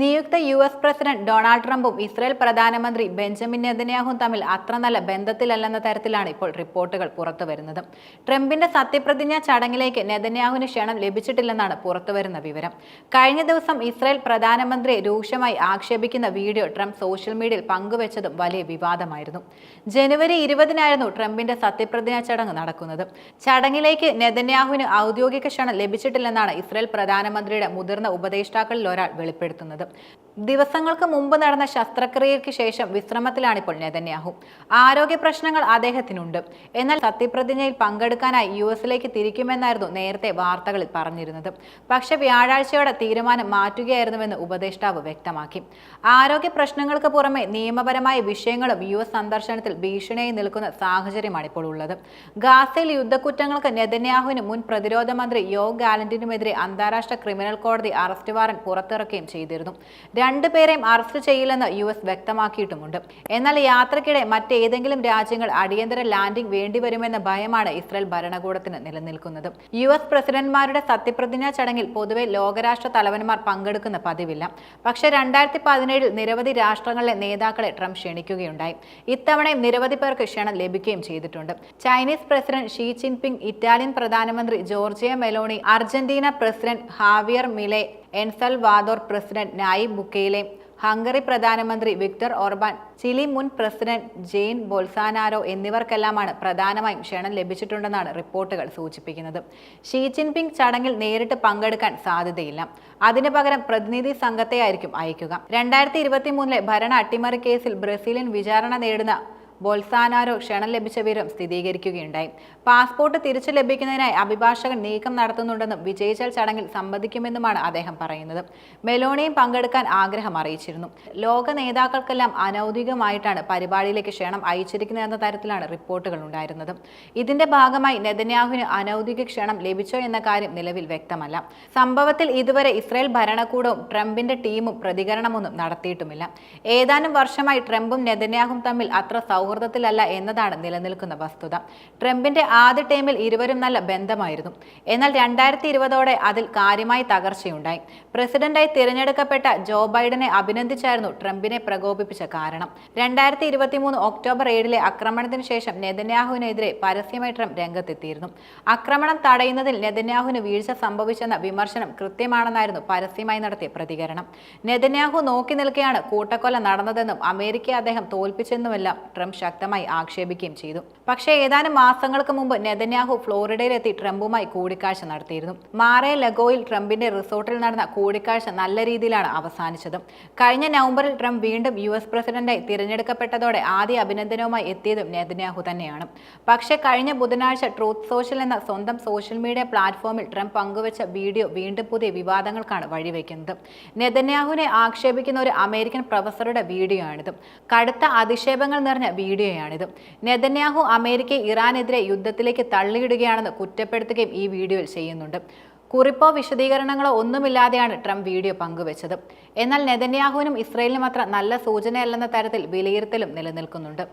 നിയുക്ത U S president Donald ട്രംപും Israel പ്രധാനമന്ത്രി ബെഞ്ചമിൻ നെതന്യാഹും തമ്മിൽ അത്ര നല്ല ബന്ധത്തിലല്ലെന്ന തരത്തിലാണ് ഇപ്പോൾ റിപ്പോർട്ടുകൾ പുറത്തുവരുന്നത്. ട്രംപിന്റെ സത്യപ്രതിജ്ഞാ ചടങ്ങിലേക്ക് നെതന്യാഹുവിന് ക്ഷണം ലഭിച്ചിട്ടില്ലെന്നാണ് പുറത്തുവരുന്ന വിവരം. കഴിഞ്ഞ ദിവസം ഇസ്രായേൽ പ്രധാനമന്ത്രിയെ രൂക്ഷമായി ആക്ഷേപിക്കുന്ന വീഡിയോ ട്രംപ് സോഷ്യൽ മീഡിയയിൽ പങ്കുവച്ചതും വലിയ വിവാദമായിരുന്നു. ജനുവരി ഇരുപതിനായിരുന്നു ട്രംപിന്റെ സത്യപ്രതിജ്ഞാ ചടങ്ങ് നടക്കുന്നത്. ചടങ്ങിലേക്ക് നെതന്യാഹുവിന് ഔദ്യോഗിക ക്ഷണം ലഭിച്ചിട്ടില്ലെന്നാണ് ഇസ്രായേൽ പ്രധാനമന്ത്രിയുടെ മുതിർന്ന ഉപദേഷ്ടാക്കളിൽ ഒരാൾ വെളിപ്പെടുത്തുന്നത്. ദിവസങ്ങൾക്ക് മുമ്പ് നടന്ന ശസ്ത്രക്രിയയ്ക്ക് ശേഷം വിശ്രമത്തിലാണിപ്പോൾ നെതന്യാഹു. ആരോഗ്യ പ്രശ്നങ്ങൾ അദ്ദേഹത്തിനുണ്ട്. എന്നാൽ സത്യപ്രതിജ്ഞയിൽ പങ്കെടുക്കാനായി യു എസിലേക്ക് തിരിക്കുമെന്നായിരുന്നു നേരത്തെ വാർത്തകളിൽ പറഞ്ഞിരുന്നത്. പക്ഷേ വ്യാഴാഴ്ചയോടെ തീരുമാനം മാറ്റുകയായിരുന്നുവെന്ന് ഉപദേഷ്ടാവ് വ്യക്തമാക്കി. ആരോഗ്യ പ്രശ്നങ്ങൾക്ക് പുറമെ നിയമപരമായ വിഷയങ്ങളും യു എസ് സന്ദർശനത്തിൽ ഭീഷണിയായി നിൽക്കുന്ന സാഹചര്യമാണ് ഇപ്പോൾ ഉള്ളത്. ഗാസയിൽ യുദ്ധക്കുറ്റങ്ങൾക്ക് നെതന്യാഹുവിന് മുൻ പ്രതിരോധ മന്ത്രി യോ ഗാലന്റിനുമെതിരെ അന്താരാഷ്ട്ര ക്രിമിനൽ കോടതി അറസ്റ്റ് വാറന്റ് പുറത്തിറക്കുകയും ചെയ്തിരുന്നു. രണ്ടുപേരെയും അറസ്റ്റ് ചെയ്യില്ലെന്ന് യു എസ് വ്യക്തമാക്കിയിട്ടുമുണ്ട്. എന്നാൽ യാത്രക്കിടെ മറ്റേതെങ്കിലും രാജ്യങ്ങൾ അടിയന്തര ലാൻഡിംഗ് വേണ്ടിവരുമെന്ന ഭയമാണ് ഇസ്രായേൽ ഭരണകൂടത്തിന് നിലനിൽക്കുന്നത്. യു എസ് പ്രസിഡന്റ്മാരുടെ സത്യപ്രതിജ്ഞാ ചടങ്ങിൽ പൊതുവെ ലോകരാഷ്ട്ര തലവന്മാർ പങ്കെടുക്കുന്ന പതിവില്ല. പക്ഷേ രണ്ടായിരത്തി പതിനേഴിൽ നിരവധി രാഷ്ട്രങ്ങളിലെ നേതാക്കളെ ട്രംപ് ക്ഷണിക്കുകയുണ്ടായി. ഇത്തവണയും നിരവധി പേർക്ക് ക്ഷണം ലഭിക്കുകയും ചെയ്തിട്ടുണ്ട്. Chinese president Xi Jinping Italian പ്രധാനമന്ത്രി Giorgia Meloni Argentina president Javier Milei El Salvador president Nayib ബുക്കയിലെ Hungary പ്രധാനമന്ത്രി വിക്ടർ ഓർബാൻ ചിലി മുൻ പ്രസിഡന്റ് ജെയിൻ ബോൾസാനാരോ എന്നിവർക്കെല്ലാമാണ് പ്രധാനമായും ക്ഷണം ലഭിച്ചിട്ടുണ്ടെന്നാണ് റിപ്പോർട്ടുകൾ സൂചിപ്പിക്കുന്നത്. ഷീ ജിൻപിങ് ചടങ്ങിൽ നേരിട്ട് പങ്കെടുക്കാൻ സാധ്യതയില്ല. അതിനു പകരം പ്രതിനിധി സംഘത്തെയായിരിക്കും അയക്കുക. രണ്ടായിരത്തി ഇരുപത്തി മൂന്നിലെ ഭരണ അട്ടിമറി കേസിൽ ബ്രസീലിയൻ വിചാരണ നേടുന്ന ബോൾസാനാരോ ക്ഷണം ലഭിച്ച സ്ഥിരീകരിക്കുകയുണ്ടായി. പാസ്പോർട്ട് തിരിച്ചു ലഭിക്കുന്നതിനായി അഭിഭാഷകൻ നീക്കം നടത്തുന്നുണ്ടെന്നും വിജയിച്ചാൽ ചടങ്ങിൽ സംബന്ധിക്കുമെന്നുമാണ് അദ്ദേഹം പറയുന്നത്. മെലോണിയും പങ്കെടുക്കാൻ ആഗ്രഹം അറിയിച്ചിരുന്നു. ലോക നേതാക്കൾക്കെല്ലാം അനൌദ്യോഗികമായിട്ടാണ് പരിപാടിയിലേക്ക് ക്ഷണം അയച്ചിരിക്കുന്നതെന്ന തരത്തിലാണ് റിപ്പോർട്ടുകൾ ഉണ്ടായിരുന്നത്. ഇതിന്റെ ഭാഗമായി നെതന്യാഹുവിന് അനൌദ്യോഗിക ക്ഷണം ലഭിച്ചോ എന്ന കാര്യം നിലവിൽ വ്യക്തമല്ല. സംഭവത്തിൽ ഇതുവരെ ഇസ്രായേൽ ഭരണകൂടവും ട്രംപിന്റെ ടീമും പ്രതികരണമൊന്നും നടത്തിയിട്ടുമില്ല. ഏതാനും വർഷമായി ട്രംപും നെതന്യാഹും തമ്മിൽ അത്ര സൗഹൃദത്തിലല്ല എന്നതാണ് നിലനിൽക്കുന്ന വസ്തുത. ട്രംപിന്റെ ആദ്യ ടൈമിൽ ഇരുവരും നല്ല ബന്ധമായിരുന്നു. എന്നാൽ രണ്ടായിരത്തി ഇരുപതോടെ അതിൽ കാര്യമായി തകർച്ചയുണ്ടായി. പ്രസിഡന്റായി തിരഞ്ഞെടുക്കപ്പെട്ട ജോ ബൈഡനെ അഭിനന്ദിച്ചായിരുന്നു ട്രംപിനെ പ്രകോപിപ്പിച്ച കാരണം. രണ്ടായിരത്തി ഇരുപത്തിമൂന്ന് ഒക്ടോബർ ഏഴിലെ ആക്രമണത്തിന് ശേഷം നെതന്യാഹുവിനെതിരെ പരസ്യമായി ട്രംപ് രംഗത്തെത്തിയിരുന്നു. ആക്രമണം തടയുന്നതിൽ നെതന്യാഹുവിന് വീഴ്ച സംഭവിച്ചെന്ന വിമർശനം കൃത്യമാണെന്നായിരുന്നു പരസ്യമായി നടത്തിയ പ്രതികരണം. നെതന്യാഹു നോക്കി നിൽക്കെയാണ് കൂട്ടക്കൊല നടന്നതെന്നും അമേരിക്കയെ അദ്ദേഹം തോൽപ്പിച്ചെന്നുമെല്ലാം ട്രംപ് ശക്തമായി ആക്ഷേപിക്കുകയും ചെയ്തു. പക്ഷേ ഏതാനും മാസങ്ങൾക്ക് മുമ്പ് നെതന്യാഹു ഫ്ലോറിഡയിലെത്തി ട്രംപുമായി കൂടിക്കാഴ്ച നടത്തിയിരുന്നു. മാറെ ലഗോയിൽ ട്രംപിന്റെ റിസോർട്ടിൽ നടന്ന കൂടിക്കാഴ്ച നല്ല രീതിയിലാണ് അവസാനിച്ചത്. കഴിഞ്ഞ നവംബറിൽ ട്രംപ് വീണ്ടും യു എസ് പ്രസിഡന്റായി തിരഞ്ഞെടുക്കപ്പെട്ടതോടെ ആദ്യ അഭിനന്ദനവുമായി എത്തിയതും നെതന്യാഹു തന്നെയാണ്. പക്ഷേ കഴിഞ്ഞ ബുധനാഴ്ച ട്രൂത്ത് സോഷ്യൽ എന്ന സ്വന്തം സോഷ്യൽ മീഡിയ പ്ലാറ്റ്ഫോമിൽ ട്രംപ് പങ്കുവച്ച വീഡിയോ വീണ്ടും പുതിയ വിവാദങ്ങൾക്കാണ് വഴിവെക്കുന്നത്. നെതന്യാഹുവിനെ ആക്ഷേപിക്കുന്ന ഒരു അമേരിക്കൻ പ്രൊഫസറുടെ വീഡിയോ ആണിത് കടുത്ത അധിക്ഷേപങ്ങൾ നിറഞ്ഞ വീഡിയോയാണിത്. നെതന്യാഹു അമേരിക്കയെ ഇറാനെതിരെ യുദ്ധത്തിലേക്ക് തള്ളിയിടുകയാണെന്ന് കുറ്റപ്പെടുത്തുകയും ഈ വീഡിയോയിൽ ചെയ്യുന്നുണ്ട്. കുറിപ്പോ വിശദീകരണങ്ങളോ ഒന്നുമില്ലാതെയാണ് ട്രംപ് വീഡിയോ പങ്കുവച്ചത്. എന്നാൽ നെതന്യാഹുവിനും ഇസ്രയേലിനും അത്ര നല്ല സൂചനയല്ലെന്ന തരത്തിൽ വിലയിരുത്തലും നിലനിൽക്കുന്നുണ്ട്.